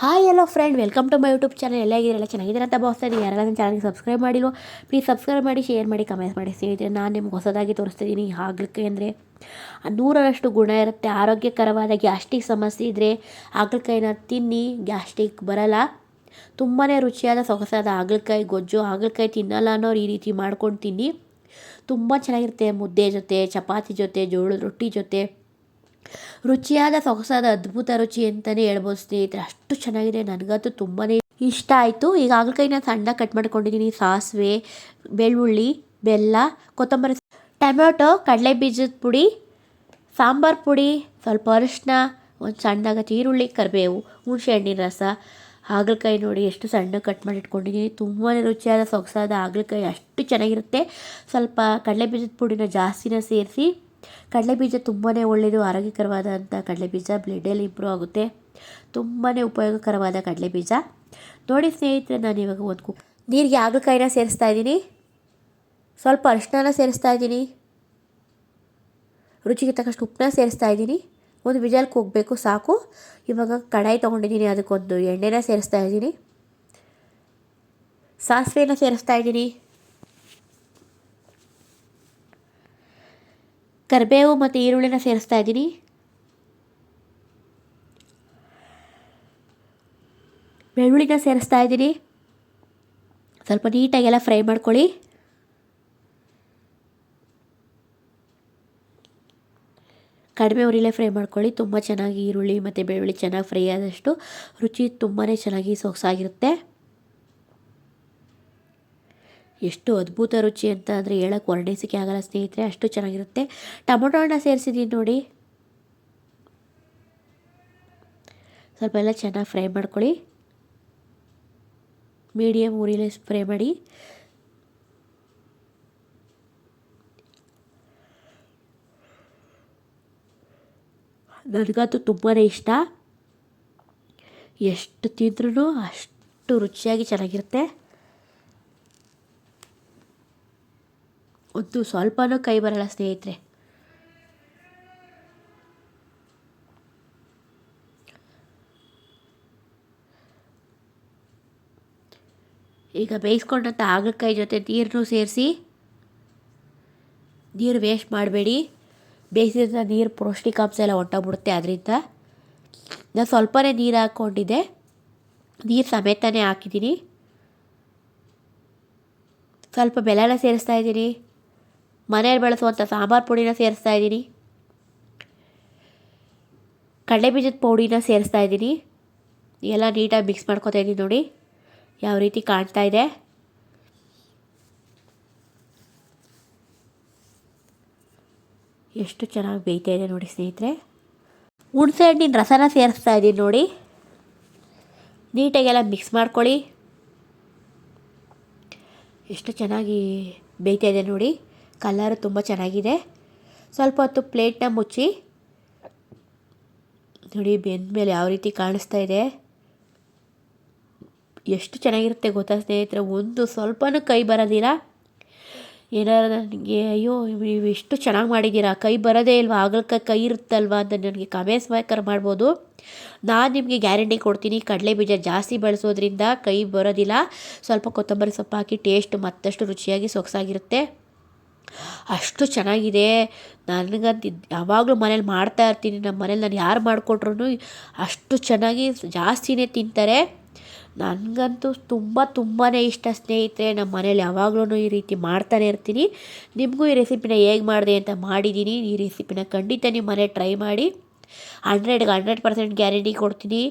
Hi hello friend welcome to my YouTube channel ಎಲ್ಲ ಆಗಿರಲ್ಲ ಚೆನ್ನಾಗಿದ್ದೀರ ಅಂತ ಭಾವಿಸ್ತೀನಿ ಯಾರೆಲ್ಲ ನನ್ನ ಚಾನಲ್ಗೆ ಸಬ್ಸ್ಕ್ರೈಬ್ ಮಾಡಿಲ್ವೋ ಪ್ಲೀಸ್ ಸಬ್ಸ್ಕ್ರೈಬ್ ಮಾಡಿ ಶೇರ್ ಮಾಡಿ ಕಮೆಂಟ್ ಮಾಡಿ. ಸ್ನೇಹಿತರೆ, ನಾನು ನಿಮ್ಗೆ ಹೊಸದಾಗಿ ತೋರಿಸ್ತಿದ್ದೀನಿ ಹಾಗಲಕಾಯಿ ಅಂದರೆ, ನೂರರಷ್ಟು ಗುಣ ಇರುತ್ತೆ. ಆರೋಗ್ಯಕರವಾದ ಗ್ಯಾಸ್ಟ್ರಿಕ್ ಸಮಸ್ಯೆ ಇದ್ದರೆ ಹಾಗಲಕಾಯಿನ ತಿನ್ನಿ, ಗ್ಯಾಸ್ಟ್ರಿಕ್ ಬರಲ್ಲ. ತುಂಬಾ ರುಚಿಯಾದ, ಸೊಗಸಾದ ಹಾಗಲಕಾಯಿ, ಗೊಜ್ಜು, ಹಾಗಲಕಾಯಿ ತಿನ್ನಲ್ಲ ಅನ್ನೋರು ಈ ರೀತಿ ಮಾಡ್ಕೊಂಡು ತಿನ್ನಿ. ತುಂಬ ಚೆನ್ನಾಗಿರುತ್ತೆ. ಮುದ್ದೆ ಜೊತೆ, ಚಪಾತಿ ಜೊತೆ, ಜೋಳದ ರೊಟ್ಟಿ ಜೊತೆ. ರುಚಿಯಾದ ಸೊಗಸಾದ ಅದ್ಭುತ ರುಚಿ ಅಂತಲೇ ಹೇಳ್ಬೋದು ಸ್ನೇಹಿತರೆ. ಅಷ್ಟು ಚೆನ್ನಾಗಿದೆ. ನನಗಂತೂ ತುಂಬಾ ಇಷ್ಟ ಆಯಿತು. ಈಗ ಹಾಗಲಕಾಯಿನ ಸಣ್ಣ ಕಟ್ ಮಾಡ್ಕೊಂಡಿದ್ದೀನಿ ಸಾಸಿವೆ, ಬೆಳ್ಳುಳ್ಳಿ, ಬೆಲ್ಲ, ಕೊತ್ತಂಬರಿ ಟೊಮೆಟೊ ಕಡಲೆ ಬೀಜದ ಪುಡಿ, ಸಾಂಬಾರು ಪುಡಿ, ಸ್ವಲ್ಪ ಅರಿಶಿನ ಒಂದು ಸಣ್ಣಗೆ ಈರುಳ್ಳಿ, ಕರಿಬೇವು ಹುಣಸೆ ಹಣ್ಣಿನ ರಸ. ಹಾಗಲಕಾಯಿ ನೋಡಿ ಎಷ್ಟು ಸಣ್ಣ ಕಟ್ ಮಾಡಿ ಇಟ್ಕೊಂಡಿದ್ದೀನಿ ತುಂಬಾ ರುಚಿಯಾದ ಸೊಗಸಾದ ಹಾಗಲಕಾಯಿ. ಅಷ್ಟು ಚೆನ್ನಾಗಿರುತ್ತೆ. ಸ್ವಲ್ಪ ಕಡಲೆ ಬೀಜದ ಪುಡಿನ ಜಾಸ್ತಿನ ಸೇರಿಸಿ ಕಡಲೆ ಬೀಜ ತುಂಬಾ ಒಳ್ಳೆಯದು ಆರೋಗ್ಯಕರವಾದಂಥ ಕಡಲೆ ಬೀಜ ಬ್ಲಡ್ಡಲ್ಲಿ ಇಂಪ್ರೂವ್ ಆಗುತ್ತೆ. ತುಂಬಾ ಉಪಯೋಗಕರವಾದ ಕಡಲೆ ಬೀಜ ನೋಡಿ ಸ್ನೇಹಿತರೆ, ನಾನು ಇವಾಗ ಒಂದು ಕುಕ್ ನೀರಿಗೆ ಹಾಗಲಕಾಯಿನ ಸೇರಿಸ್ತಾ ಇದ್ದೀನಿ. ಸ್ವಲ್ಪ ಅರಿಶಿನ ಸೇರಿಸ್ತಾ ಇದ್ದೀನಿ. ರುಚಿಗೆ ತಕ್ಕಷ್ಟು ಉಪ್ಪನ್ನ ಸೇರಿಸ್ತಾ ಇದ್ದೀನಿ. ಒಂದು ವಿಜಲ್ಗೆ ಕುಗ್ಬೇಕು ಸಾಕು. ಇವಾಗ ಕಡಾಯಿ ತೊಗೊಂಡಿದ್ದೀನಿ, ಅದಕ್ಕೊಂದು ಎಣ್ಣೆನ ಸೇರಿಸ್ತಾ ಇದ್ದೀನಿ. ಸಾಸಿವೆನ ಸೇರಿಸ್ತಾ ಇದ್ದೀನಿ. ಕರಿಬೇವು ಮತ್ತು ಈರುಳ್ಳಿನ ಸೇರಿಸ್ತಾ ಇದ್ದೀನಿ. ಬೆಳ್ಳುಳ್ಳಿನ ಸೇರಿಸ್ತಾ ಇದ್ದೀನಿ. ಸ್ವಲ್ಪ ನೀಟಾಗೆಲ್ಲ ಫ್ರೈ ಮಾಡ್ಕೊಳ್ಳಿ. ಕಡಿಮೆ ಉರಿಲೇ ಫ್ರೈ ಮಾಡ್ಕೊಳ್ಳಿ. ತುಂಬ ಚೆನ್ನಾಗಿ ಈರುಳ್ಳಿ ಮತ್ತು ಬೆಳ್ಳುಳ್ಳಿ ಚೆನ್ನಾಗಿ ಫ್ರೈ ಆದಷ್ಟು ರುಚಿ ತುಂಬಾ ಚೆನ್ನಾಗಿ ಸೊಗಸಾಗಿರುತ್ತೆ. ಎಷ್ಟು ಅದ್ಭುತ ರುಚಿ ಅಂತ ಅಂದರೆ ಹೇಳಕ್ಕೆ ವರ್ಣಿಸೋಕ್ಕೆ ಆಗಲ್ಲ ಸ್ನೇಹಿತರೆ, ಅಷ್ಟು ಚೆನ್ನಾಗಿರುತ್ತೆ. ಟೊಮೊಟೊ ಹಣ್ಣ ಸೇರಿಸಿದ್ದೀನಿ ನೋಡಿ. ಸ್ವಲ್ಪ ಎಲ್ಲ ಚೆನ್ನಾಗಿ ಫ್ರೈ ಮಾಡ್ಕೊಳ್ಳಿ. ಮೀಡಿಯಮ್ ಉರಿಲೇ ಫ್ರೈ ಮಾಡಿ. ನನಗಂತೂ ತುಂಬಾ ಇಷ್ಟ. ಎಷ್ಟು ತಿಂದ್ರೂ ಅಷ್ಟು ರುಚಿಯಾಗಿ ಚೆನ್ನಾಗಿರುತ್ತೆ. ಒಂದು ಸ್ವಲ್ಪನೂ ಕೈ ಬರಲ್ಲ ಸ್ನೇಹಿತರೆ. ಈಗ ಬೇಯಿಸ್ಕೊಂಡಂಥ ಹಾಗಲಕಾಯಿ ಜೊತೆ ನೀರನ್ನು ಸೇರಿಸಿ, ನೀರು ವೇಸ್ಟ್ ಮಾಡಬೇಡಿ. ಬೇಯಿಸಿದ ನೀರು ಪೌಷ್ಟಿಕಾಂಶ ಎಲ್ಲ ಹೊಂಟೋಗ್ಬಿಡುತ್ತೆ ಅದರಿಂದ ನಾನು ಸ್ವಲ್ಪನೇ ನೀರು ಹಾಕ್ಕೊಂಡಿದ್ದೆ. ನೀರು ಸಮೇತನೇ ಹಾಕಿದ್ದೀನಿ. ಸ್ವಲ್ಪ ಬೆಲ್ಲನ ಸೇರಿಸ್ತಾ ಇದ್ದೀನಿ. ಮನೆಯಲ್ಲಿ ಬಳಸುವಂಥ ಸಾಂಬಾರು ಪುಡಿನ ಸೇರಿಸ್ತಾ ಇದ್ದೀನಿ. ಕಡಲೆ ಬೀಜದ ಪೌಡಿನ ಸೇರಿಸ್ತಾ ಇದ್ದೀನಿ. ಎಲ್ಲ ನೀಟಾಗಿ ಮಿಕ್ಸ್ ಮಾಡ್ಕೊತಾ ಇದ್ದೀನಿ ನೋಡಿ. ಯಾವ ರೀತಿ ಕಾಣ್ತಾ ಇದೆ. ಎಷ್ಟು ಚೆನ್ನಾಗಿ ಬೇಯ್ತಾ ಇದೆ ನೋಡಿ ಸ್ನೇಹಿತರೆ. ಹುಣಸೆ ಹಣ್ಣಿನ ರಸನ ಸೇರಿಸ್ತಾ ಇದ್ದೀನಿ ನೋಡಿ. ನೀಟಾಗೆಲ್ಲ ಮಿಕ್ಸ್ ಮಾಡ್ಕೊಳ್ಳಿ. ಎಷ್ಟು ಚೆನ್ನಾಗಿ ಬೇಯ್ತಾ ಇದೆ ನೋಡಿ. ಕಲರ್ ತುಂಬ ಚೆನ್ನಾಗಿದೆ. ಸ್ವಲ್ಪ ಹೊತ್ತು ಪ್ಲೇಟ್ನ ಮುಚ್ಚಿ ನೋಡಿ ಬೆಂದ ಯಾವ ರೀತಿ ಕಾಣಿಸ್ತಾ ಇದೆ. ಎಷ್ಟು ಚೆನ್ನಾಗಿರುತ್ತೆ ಗೊತ್ತಾ ಸ್ನೇಹಿತರೆ, ಒಂದು ಸ್ವಲ್ಪನೂ ಕೈ ಬರೋದಿಲ್ಲ. ಏನಾರು ನನಗೆ, ಅಯ್ಯೋ, ನೀವು ಎಷ್ಟು ಚೆನ್ನಾಗಿ ಮಾಡಿದ್ದೀರಾ? ಕೈ ಬರೋದೇ ಇಲ್ವಾ? ಹಾಗಲಕಾಯಿ ಕೈ ಇರುತ್ತಲ್ವಾ? ಅಂತ ನನಗೆ ಕಮೆಂಟ್ಸ್ ಬೇಕಾದ್ರೆ ಮಾಡ್ಬೋದು. ನಾನು ನಿಮಗೆ ಗ್ಯಾರಂಟಿ ಕೊಡ್ತೀನಿ, ಕಡಲೆ ಬೀಜ ಜಾಸ್ತಿ ಬಳಸೋದ್ರಿಂದ ಕೈ ಬರೋದಿಲ್ಲ. ಸ್ವಲ್ಪ ಕೊತ್ತಂಬರಿ ಸೊಪ್ಪು ಹಾಕಿ ಟೇಸ್ಟ್ ಮತ್ತಷ್ಟು ರುಚಿಯಾಗಿ ಸೊಗಸಾಗಿರುತ್ತೆ. ಅಷ್ಟು ಚೆನ್ನಾಗಿದೆ. ನನಗಂತ ಯಾವಾಗಲೂ ಮನೇಲಿ ಮಾಡ್ತಾ ಇರ್ತೀನಿ. ನಮ್ಮ ಮನೇಲಿ ನಾನು ಯಾರು ಮಾಡಿಕೊಟ್ರು ಅಷ್ಟು ಚೆನ್ನಾಗಿ ಜಾಸ್ತಿನೇ ತಿಂತಾರೆ. ನನಗಂತೂ ತುಂಬ ತುಂಬಾ ಇಷ್ಟ ಸ್ನೇಹಿತರೆ. ನಮ್ಮ ಮನೇಲಿ ಯಾವಾಗಲೂ ಈ ರೀತಿ ಮಾಡ್ತಾನೆ ಇರ್ತೀನಿ. ನಿಮಗೂ ಈ ರೆಸಿಪಿನ ಹೇಗೆ ಮಾಡಿದೆ ಅಂತ ಮಾಡಿದ್ದೀನಿ ಈ ರೆಸಿಪಿನ ಖಂಡಿತ ನಿಮ್ಮ ಮನೆ ಟ್ರೈ ಮಾಡಿ. ಹಂಡ್ರೆಡ್ಗೆ ಹಂಡ್ರೆಡ್ ಪರ್ಸೆಂಟ್ ಗ್ಯಾರಂಟಿ ಕೊಡ್ತೀನಿ.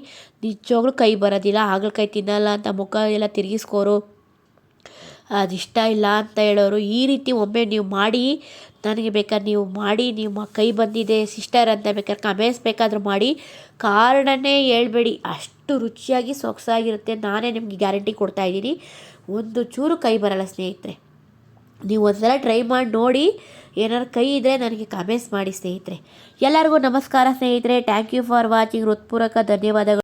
ನಿಜವಾಗ್ಲೂ ಕೈ ಬರೋದಿಲ್ಲ. ಹಾಗಲಕಾಯಿ ತಿನ್ನಲ್ಲ ಅಂತ ಮುಖ ಎಲ್ಲ ತಿರುಗಿಸ್ಕೋರು. ಅದಿಷ್ಟ ಇಲ್ಲ ಅಂತ ಹೇಳೋರು, ಈ ರೀತಿ ಒಮ್ಮೆ ನೀವು ಮಾಡಿ, ನನಗೆ ಬೇಕಾದ್ರೆ ನೀವು ಮಾಡಿ, ನಿಮ್ಮ ಕೈ ಬಂದಿದೆ ಸಿಸ್ಟರ್ ಅಂತ ಬೇಕಾದ್ರೆ ಕಮೆಂಟ್ಸ್ ಬೇಕಾದರೂ ಮಾಡಿ, ಕಾರಣನೇ ಹೇಳ್ಬೇಡಿ. ಅಷ್ಟು ರುಚಿಯಾಗಿ ಸೊಗಸಾಗಿರುತ್ತೆ, ನಾನೇ ನಿಮಗೆ ಗ್ಯಾರಂಟಿ ಕೊಡ್ತಾ ಇದ್ದೀನಿ. ಒಂದು ಚೂರು ಕೈ ಬರಲ್ಲ ಸ್ನೇಹಿತರೆ. ನೀವು ಒಂದ್ಸಲ ಟ್ರೈ ಮಾಡಿ ನೋಡಿ, ಏನಾದ್ರು ಕೈ ಇದ್ದರೆ ನನಗೆ ಕಮೆಂಟ್ಸ್ ಮಾಡಿ ಸ್ನೇಹಿತರೆ. ಎಲ್ಲರಿಗೂ ನಮಸ್ಕಾರ ಸ್ನೇಹಿತರೆ. ಥ್ಯಾಂಕ್ ಯು ಫಾರ್ ವಾಚಿಂಗ್ ಹೃತ್ಪೂರ್ವಕ ಧನ್ಯವಾದಗಳು.